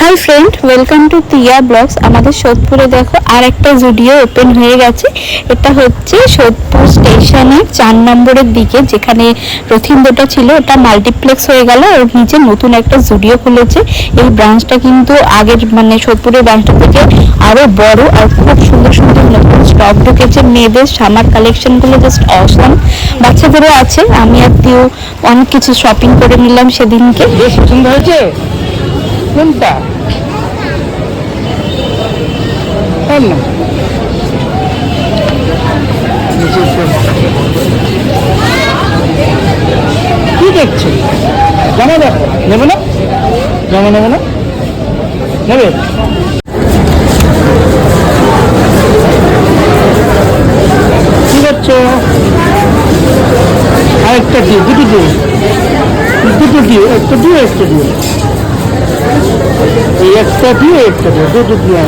Hi friend welcome to Tia blogs আমাদের সোদপুরে দেখো আর একটা জুডিও ওপেন হয়ে গেছে। এটা হচ্ছে সোদপুর স্টেশনের চার নম্বরের দিকে, যেখানে রথিন্দটা ছিল। ওটা মাল্টিপ্লেক্স হয়ে গেল ওর নিচে নতুন একটা জুডিও খুলেছে। এই ব্রাঞ্চটা কিন্তু আগের মানে সোদপুরের ব্রাঞ্চটা থেকে আরও বড় আর খুব সুন্দর সুন্দর নতুন স্টক ঢুকেছে। মেয়েদের সামার কালেকশনগুলো জাস্ট অসম বাচ্চাদেরও আছে। আমি আর দিও অনেক কিছু শপিং করে নিলাম সেদিনকে। পছন্দ হয়েছে? কোনটা কোন না। কি দেখছ? জামা দেখো নেবে না? জামা নেবে না? নেবে? কি করছ আরেকটা দিয়ে, দুটো দিয়ে। দুটো দিয়ে, একটা দিয়ে একটা দিয়ে। একটা দিয়ে একটা দিয়ে, দুটো দিয়ে।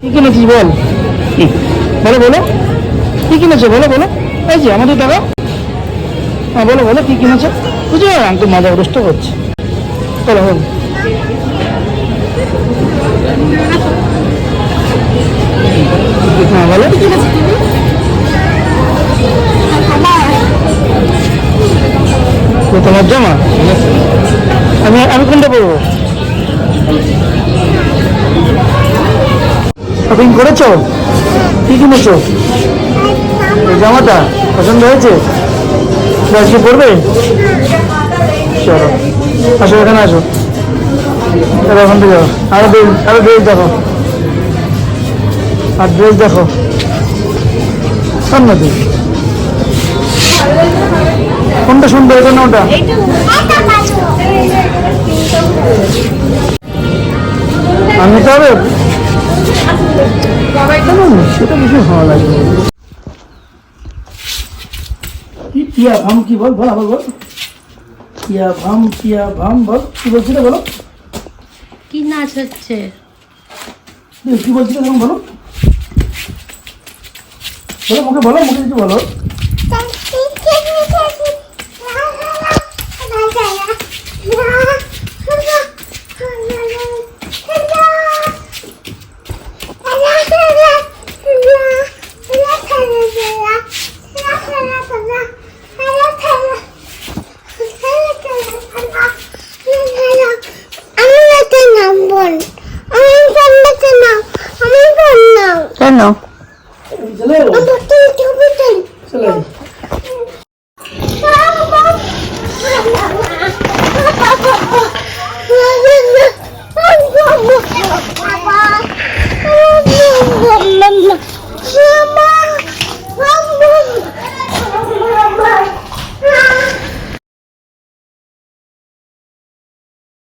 কি কিনেছিস বল? বলো বলো। কি কিনেছো? বলো বলো। এই যে, আমাদের টাকা হ্যাঁ বলো বলো, কি কিনেছো? বুঝছ আমি তো মজা প্রশ্ন করছি। চলো বল। তোমার জামা? আমি আমি কোনটা পরবো? শপিং করেছ? কি কিনেছো? জামাটা পছন্দ হয়েছে? আজকে পড়বে চলো, আসো এখানে আসো। চলো ওখান থেকে। আরও ড্রেস আরও ড্রেস দেখো। আর ড্রেস দেখো। সামনে দিকে। কোনটা সুন্দর এটা না ওটা। আমি তো হবে সেটা বেশি ভালো লাগবে কি ভাম কি বল বল বল। টিয়া ভাম বল। কি বলছিল বলো? কি নাচ হচ্ছে? কি বলছিল তখন বলো? বলো মুখে বলো মুখে কিছু বলো। কেন Mama, Mama.